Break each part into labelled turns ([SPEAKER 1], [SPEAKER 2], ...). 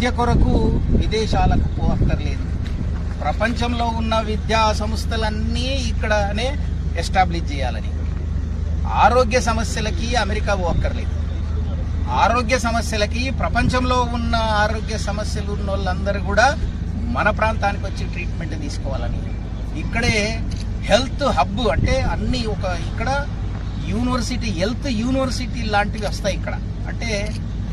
[SPEAKER 1] విద్య కొరకు విదేశాలకు పోక్కర్లేదు ప్రపంచంలో ఉన్న విద్యా సంస్థలన్నీ ఇక్కడనే ఎస్టాబ్లిష్ చేయాలని. ఆరోగ్య సమస్యలకి అమెరికా పోక్కర్లేదు ఆరోగ్య సమస్యలకి ప్రపంచంలో ఉన్న ఆరోగ్య సమస్యలు ఉన్న వాళ్ళందరూ కూడా మన ప్రాంతానికి వచ్చి ట్రీట్మెంట్ తీసుకోవాలని. ఇక్కడే హెల్త్ హబ్ అంటే అన్ని ఒక ఇక్కడ యూనివర్సిటీ హెల్త్ యూనివర్సిటీ లాంటివి వస్తాయి ఇక్కడ. అంటే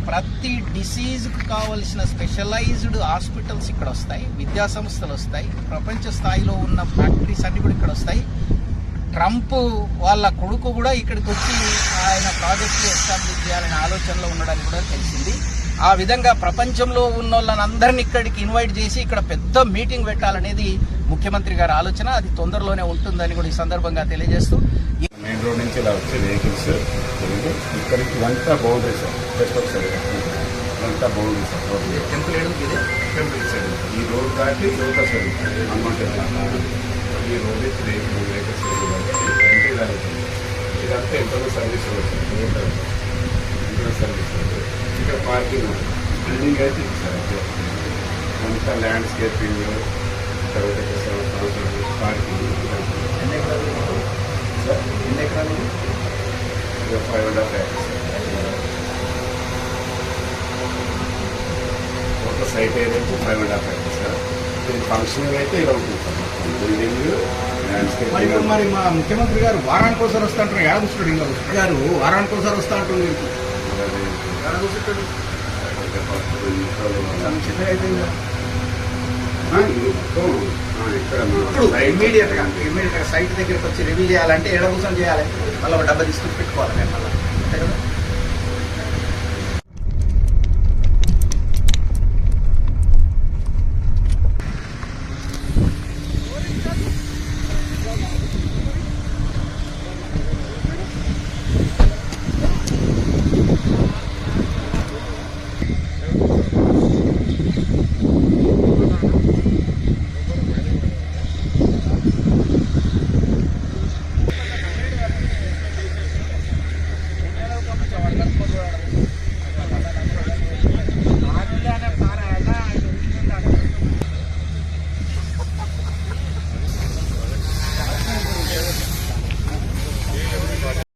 [SPEAKER 1] ప్రతి డిసీజ్కు కావలసిన స్పెషలైజ్డ్ హాస్పిటల్స్ ఇక్కడ వస్తాయి. విద్యా సంస్థలు వస్తాయి. ప్రపంచ స్థాయిలో ఉన్న ఫ్యాక్టరీస్ అన్ని కూడా ఇక్కడ వస్తాయి. ట్రంప్ వాళ్ళ కొడుకు కూడా ఇక్కడికి వచ్చి ఆయన ప్రాజెక్టులు ఎస్టాబ్లిష్ చేయాలనే ఆలోచనలో ఉండడానికి కూడా తెలిసింది. ఆ విధంగా ప్రపంచంలో ఉన్న వాళ్ళని ఇక్కడికి ఇన్వైట్ చేసి ఇక్కడ పెద్ద మీటింగ్ పెట్టాలనేది ముఖ్యమంత్రి గారి ఆలోచన. అది తొందరలోనే ఉంటుందని కూడా ఈ సందర్భంగా తెలియజేస్తూ
[SPEAKER 2] మెయిన్ రోడ్ ఇలా వచ్చే వెహికల్స్ ఇక్కడికి ఇవంతా బౌండరీ సార్ జస్ట్ ఒకసారి ఇవంతా boundary sir
[SPEAKER 1] temple
[SPEAKER 2] temple side ఈ రోడ్ దాటి యువత సైడ్. హనుమంత ఈ రోడ్ త్రీ మూడు వెహికల్స్ రాలేదు ఇదంతా internal service sir. Internal service ఇక్కడ పార్కింగ్ బిల్డింగ్ అయితే సార్. అంతా ల్యాండ్స్కేపింగ్ ఫైవ్ private affairs. ఒక సైట్ ఏదైతే ప్రైవేట్ అండ్ సార్ ఇది ఫంక్షనల్ అయితే ఇలా ఉంటుంది బిల్డింగ్
[SPEAKER 1] మరి మరి మా ముఖ్యమంత్రి గారు వారానికి ఒకసారి వస్తా అంటారు ఏడ కూర్చున్నాడు ఇంకా కూర్చుంటాడు గారు వారానికి ఒకసారి వస్తా అంటారు మీరు ఏడ కూర్చుంటాడు అయితే అయితే ఇంకా.
[SPEAKER 2] ఇక్కడ
[SPEAKER 1] ఇప్పుడు ఇమీడియట్గా ఇమీడియట్గా సైట్ దగ్గరికి వచ్చి రివ్యూ చేయాలంటే ఏడ కూర్చొని చేయాలి మళ్ళీ ఒక డబ్బా తీసుకుని పెట్టుకోవాలి మేము మళ్ళీ